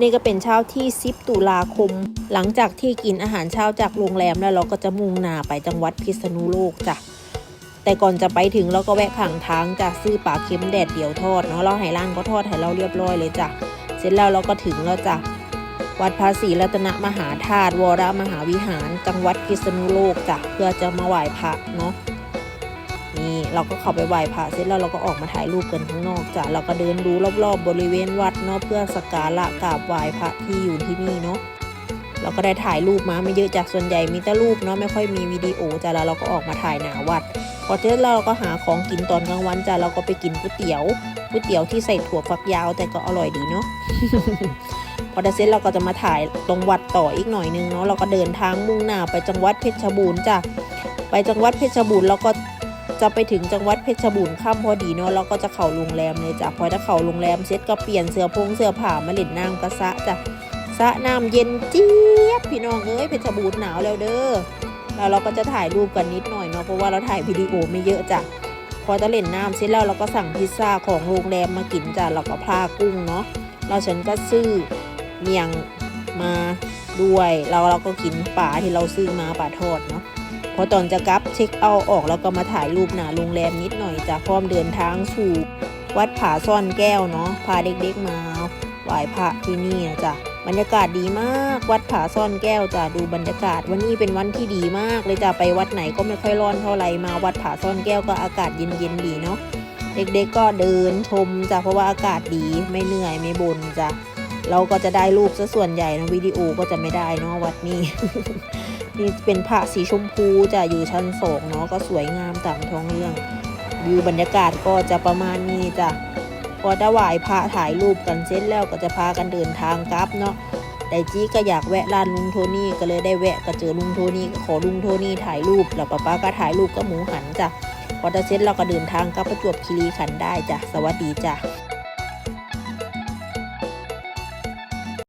นี่ก็เป็นเช้าที่ 10 ตุลาคม หลังจากที่กินอาหารเช้าจากโรงแรมแล้วเราก็จะมุ่งหน้าไปจังหวัดพิษณุโลกจ้ะแต่ก่อนจะไปถึงเราก็แวะขังทางจ้ะซื้อปลาเค็มแดดเดี่ยวทอดเนาะเราให้ร้านก็ทอดให้เราเรียบร้อยเลยจ้ะเสร็จแล้วเราก็ถึงแล้วจ้ะวัดภาษีรัตนมหาธาตุวรมหาวิหาร จังหวัดพิษณุโลกจ้ะเพื่อจะมาไหว้พระเนาะ นี่เราก็เข้าไปไหว้พระเสร็จแล้วเราก็ออกมาถ่ายรูปกันข้างนอกจ้ะเราก็เดินดูรอบๆ บริเวณวัดเนาะเพื่อสักการะกราบไหว้พระที่อยู่ที่นี่เนาะเราก็ได้ถ่ายรูปมาไม่เยอะจากส่วนใหญ่มีแต่รูปเนาะไม่ค่อยมีวิดีโอจ้ะแล้วเราก็ออกมาถ่ายหนาวัด พอเสร็จแล้วเราก็หาของกินตอนกลางวันจ้ะเราก็ไปกินก๋วยเตี๋ยวก๋วยเตี๋ยวที่ใส่ถั่วฝักยาวแต่ก็อร่อยดีเนาะพอได้เสร็จเราก็จะมาถ่ายตรงวัดต่ออีกหน่อยนึงเนาะเราก็เดินทางมุ่งหน้าไปจังหวัดเพชรบูรณ์จ้ะไปจังหวัดเพชรบูรณ์เราก็ จะไปถึงจังหวัดเพชรบูรณ์ค่ำพอดีเนาะเราก็จะเข้าโรงแรมเลยจ้ะพอถ้าเข้าโรงแรมเสร็จก็เปลี่ยนเสื้อพงเสื้อผ้ามาเล่นน้ำกระสะจ้ะสระน้ำเย็นเจี๊ยบพี่น้องเอ้ยเพชรบูรณ์หนาวแล้วเด้อแล้วเราก็จะถ่ายรูปกันนิดหน่อยเนาะเพราะว่าเราถ่ายวิดีโอไม่เยอะจ้ะพอจะเล่นน้ำเสร็จแล้วเราก็สั่งพิซซ่าของโรงแรมมากินจ้ะเราก็พากุ้งเนาะเราฉันก็ซื้อเมียงมาด้วยเราเราก็กินปลาที่เราซื้อมาปลาทอดเนาะ พอตอนจะกลับเช็คเอาออกแล้วก็มาถ่ายรูปหนาโรงแรมนิดหน่อยจะพร้อมเดินทางสู่ วัดผาซ่อนแก้วเนาะพาเด็กๆมาไหว้พระที่นี่จ้ะบรรยากาศดีมาก วัดผาซ่อนแก้วจ้ะดูบรรยากาศวันนี้เป็นวันที่ดีมากเลยจ้ะไปวัดไหนก็ไม่ค่อยร้อนเท่าไหร่มาวัดผาซ่อนแก้วก็อากาศเย็นๆดีเนาะเด็กๆก็เดินชมจ้ะเพราะว่าอากาศดีไม่เหนื่อยไม่บ่นจ้ะเราก็จะได้รูปซะส่วนใหญ่นะวิดีโอก็จะไม่ได้เนาะวัดนี้ นี่เป็นพระสีชมพูจะอยู่ชั้นสองเนาะก็สวยงามตามท้องเรื่องวิวบรรยากาศก็จะประมาณนี้จ้ะพอได้ไหว้พระถ่ายรูปกันเสร็จแล้วก็จะพากันเดินทางกลับเนาะแต่จี้ก็อยากแวะร้านลุงโทนี่ก็เลยได้แวะก็เจอลุงโทนี่ก็ขอลุงโทนี่ถ่ายรูปแล้วป้าป้าก็ถ่ายรูปก็หมูหันจ้ะพอจะเสร็จเราก็เดินทางกลับประจวบคีรีขันธ์ได้จ้ะสวัสดีจ้ะ